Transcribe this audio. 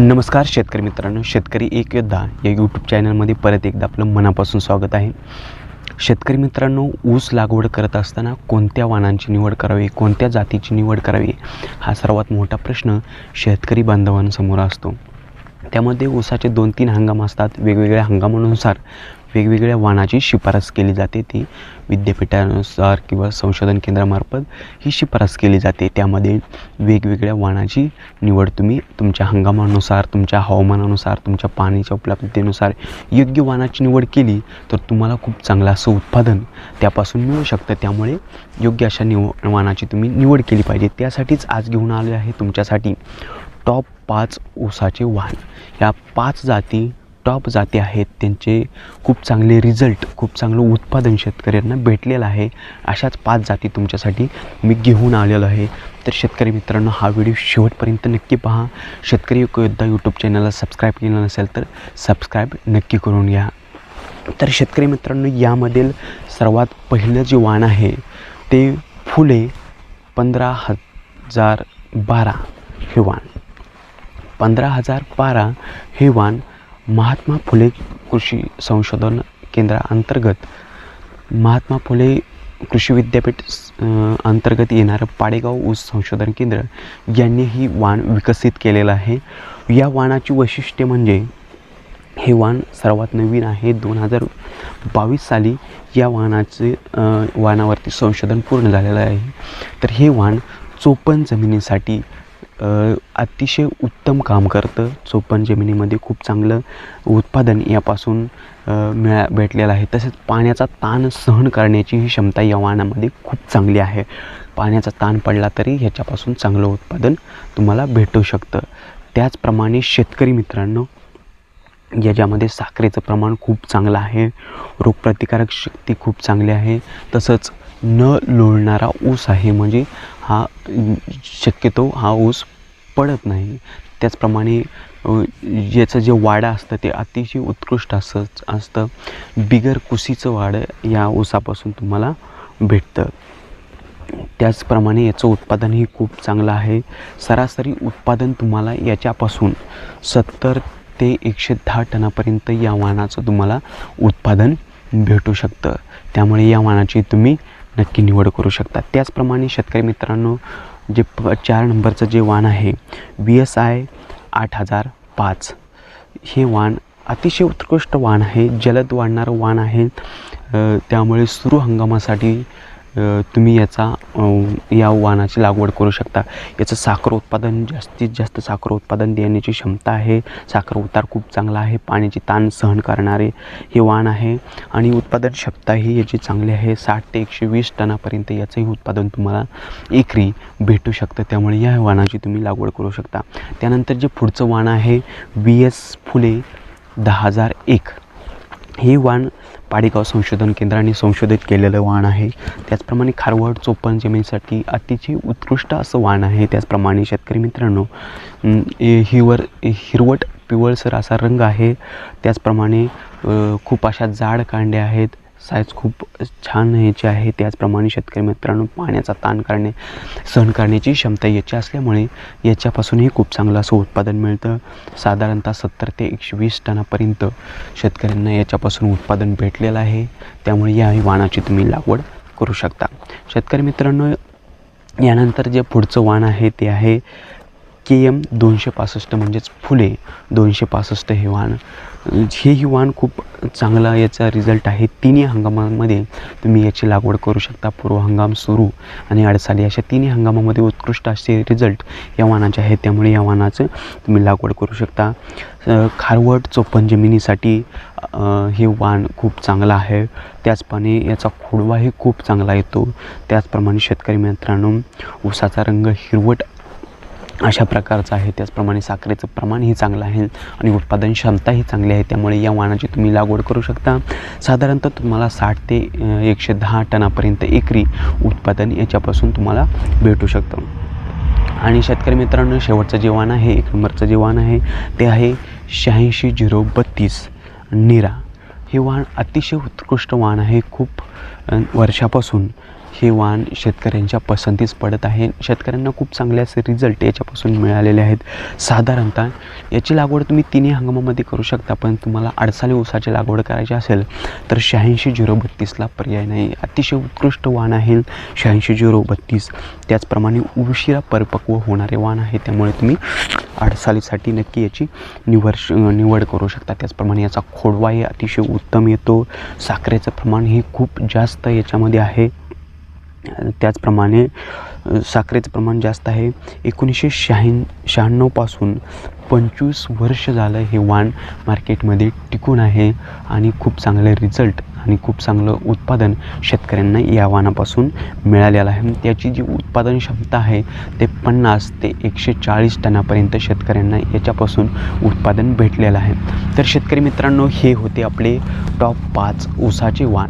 नमस्कार शेतकरी मित्रांनो शेतकरी एक योद्धा या यूट्यूब चॅनलमध्ये परत एकदा आपलं मनापासून स्वागत आहे. शेतकरी मित्रांनो ऊस लागवड करत असताना कोणत्या वाणांची निवड करावी कोणत्या जातीची निवड करावी हा सर्वात मोठा प्रश्न शेतकरी बांधवांसमोर असतो. त्यामध्ये ऊसाचे दोन तीन हंगाम असतात वेगवेगळ्या हंगामानुसार वेगवेगळ्या वाणाची शिफारस केली जाते. ती विद्यापीठानुसार किंवा संशोधन केंद्रामार्फत ही शिफारस केली जाते. त्यामध्ये वेगवेगळ्या वाणाची निवड तुम्ही तुमच्या हंगामानुसार तुमच्या हवामानानुसार तुमच्या पाण्याच्या उपलब्धतेनुसार योग्य वाणाची निवड केली तर तुम्हाला खूप चांगलं असं उत्पादन त्यापासून मिळू शकतं. त्यामुळे योग्य अशा निव वाणाची तुम्ही निवड केली पाहिजे. त्यासाठीच आज घेऊन आले आहे तुमच्यासाठी टॉप पाच ऊसाचे वाण. या पाच जाती टॉप जाती आहेत त्यांचे खूप चांगले रिझल्ट खूप चांगलं उत्पादन शेतकऱ्यांना भेटलेलं आहे. अशाच पाच जाती तुमच्यासाठी मी घेऊन आलेलो आहे. तर शेतकरी मित्रांनो हा व्हिडिओ शेवटपर्यंत नक्की पहा. शेतकरी योद्धा यूट्यूब चॅनलला सबस्क्राईब केलं नसेल तर सबस्क्राईब नक्की करून घ्या. तर शेतकरी मित्रांनो यामधील सर्वात पहिलं जे वाण आहे ते फुले पंधरा हजार बारा हे वाण. पंधरा हजार बारा हे वाण महात्मा फुले कृषी संशोधन केंद्राअंतर्गत महात्मा फुले कृषी विद्यापीठ अंतर्गत येणारं पाडेगाव ऊस संशोधन केंद्र यांनी ही वाण विकसित केलेलं आहे. या वाणाची वैशिष्ट्ये म्हणजे हे वाण सर्वात नवीन आहे. दोन हजार बावीस साली या वाणाचे वाहनावरती वाणावरती संशोधन पूर्ण झालेलं आहे. तर हे वाण चोपन्न जमिनीसाठी अतिशय उत्तम काम करतं. चोपन्न जमिनीमध्ये खूप चांगलं उत्पादन यापासून मिळा भेटलेलं आहे. तसेच पाण्याचा ताण सहन करण्याची ही क्षमता या वाणामध्ये खूप चांगली आहे. पाण्याचा ताण पडला तरी ह्याच्यापासून चांगलं उत्पादन तुम्हाला भेटू शकतं. त्याचप्रमाणे शेतकरी मित्रांनो याच्यामध्ये साखरेचं प्रमाण खूप चांगलं आहे. रोगप्रतिकारक शक्ती खूप चांगली आहे. तसंच न लोळणारा ऊस आहे. म्हणजे हा शक्यतो हा ऊस पडत नाही. त्याचप्रमाणे याचं जे वाडं असतं ते अतिशय उत्कृष्ट असं असतं. बिगर कुसीचं वाडं या ऊसापासून तुम्हाला भेटतं. त्याचप्रमाणे याचं उत्पादनही खूप चांगलं आहे. सरासरी उत्पादन तुम्हाला याच्यापासून सत्तर ते एकशे दहा टनापर्यंत या वाणाचं तुम्हाला उत्पादन भेटू शकतं. त्यामुळे या वाणाची तुम्ही नक्की निवड करू शकता त्याचप्रमाणे शेतकरी मित्रांनो जे प चार नंबरचं जे वाण आहे बी एस आय आठ हजार पाच. हे वाण अतिशय उत्कृष्ट वाण आहे जलद वाढणारं वाण आहे. त्यामुळे सुरू हंगामासाठी तुम्ही याचा या वाणाची लागवड करू शकता. याचं साखर उत्पादन जास्तीत जास्त साखर उत्पादन देण्याची क्षमता आहे. साखर उतार खूप चांगला आहे. पाण्याची ताण सहन करणारे हे वाण आहे. आणि उत्पादन क्षमताही याची चांगली आहे. साठ ते एकशे वीस टनापर्यंत याचंही उत्पादन तुम्हाला एकरी भेटू शकतं. त्यामुळे या वाणाची तुम्ही लागवड करू शकता. त्यानंतर जे पुढचं वाण आहे बी एस फुले दहा हजार एक. हे वाण पाडेगाव संशोधन केंद्राने संशोधित केलेलं वाण आहे. त्याचप्रमाणे खारवड चोपन जमिनीसाठी अतिशय उत्कृष्ट असं वाण आहे. त्याचप्रमाणे शेतकरी मित्रांनो हिवर हिरवट पिवळसर असा रंग आहे. त्याचप्रमाणे खूप अशा जाड कांड्या आहेत. साईज खूप छान ह्याची आहे. त्याचप्रमाणे शेतकरी मित्रांनो पाण्याचा ताण करणे सहन करण्याची क्षमता याची असल्यामुळे याच्यापासूनही खूप चांगलं असं उत्पादन मिळतं. साधारणतः सत्तर ते एकशे वीस टनापर्यंत शेतकऱ्यांना याच्यापासून उत्पादन भेटलेलं आहे. त्यामुळे या वाणाची तुम्ही लागवड करू शकता. शेतकरी मित्रांनो यानंतर जे पुढचं वाण आहे ते आहे के एम दोनशे पासष्ट म्हणजेच फुले दोनशे पासष्ट हे वाण हेही वाण खूप चांगला याचा रिझल्ट आहे. तिन्ही हंगामामध्ये तुम्ही याची लागवड करू शकता. पूर्व हंगाम सुरू आणि अडसाली अशा तिन्ही हंगामामध्ये उत्कृष्ट असे रिझल्ट या वाणाचे आहेत. त्यामुळे या वाणाचं तुम्ही लागवड करू शकता. खारवट चोपन जमिनीसाठी हे वाण खूप चांगलं आहे. त्याचप्रमाणे याचा खोडवाही खूप चांगला येतो. त्याचप्रमाणे शेतकरी मित्रांनो ऊसाचा रंग हिरवट अशा प्रकारचं आहे. त्याचप्रमाणे साखरेचं प्रमाणही चांगलं आहे आणि उत्पादन क्षमताही चांगली आहे. त्यामुळे या वाणाची तुम्ही लागवड करू शकता. साधारणतः तुम्हाला साठ ते एकशे दहा टनापर्यंत एकरी उत्पादन याच्यापासून तुम्हाला भेटू शकतं. आणि शेतकरी मित्रांनो शेवटचं जे वाण आहे एक नंबरचं जे वाण आहे ते आहे शहाऐंशी झिरो बत्तीस निरा. हे वाण अतिशय उत्कृष्ट वाण आहे. खूप वर्षापासून हे वाण शेतकऱ्यांच्या पसंतीस पडत आहे. शेतकऱ्यांना खूप चांगले असे रिझल्ट याच्यापासून मिळालेले आहेत. साधारणतः याची लागवड तुम्ही तिन्ही हंगामामध्ये करू शकता पण तुम्हाला अडसाली ऊसाची लागवड करायची असेल तर शहाऐंशी झिरो बत्तीसला पर्याय नाही. अतिशय उत्कृष्ट वाण आहे शहाऐंशी झिरो बत्तीस. त्याचप्रमाणे उशिरा परिपक्व होणारे वाण आहे त्यामुळे तुम्ही अडसालीसाठी नक्की याची निवड निवड करू शकता. त्याचप्रमाणे याचा खोडवाही अतिशय उत्तम येतो. साखरेचं प्रमाण हे खूप जास्त याच्यामध्ये आहे. त्याचप्रमाणे साखरेचं प्रमाण जास्त आहे. एकोणीसशे शहाऐं शहाण्णवपासून पंचवीस वर्ष झालं हे वाण मार्केटमध्ये टिकून आहे आणि खूप चांगले रिझल्ट आणि खूप चांगलं उत्पादन शेतकऱ्यांना या वाणापासून मिळालेलं आहे. त्याची जी उत्पादन क्षमता आहे ते पन्नास ते एकशे चाळीस टनापर्यंत शेतकऱ्यांना याच्यापासून उत्पादन भेटलेलं आहे. तर शेतकरी मित्रांनो हे होते आपले टॉप पाच ऊसाचे वाण.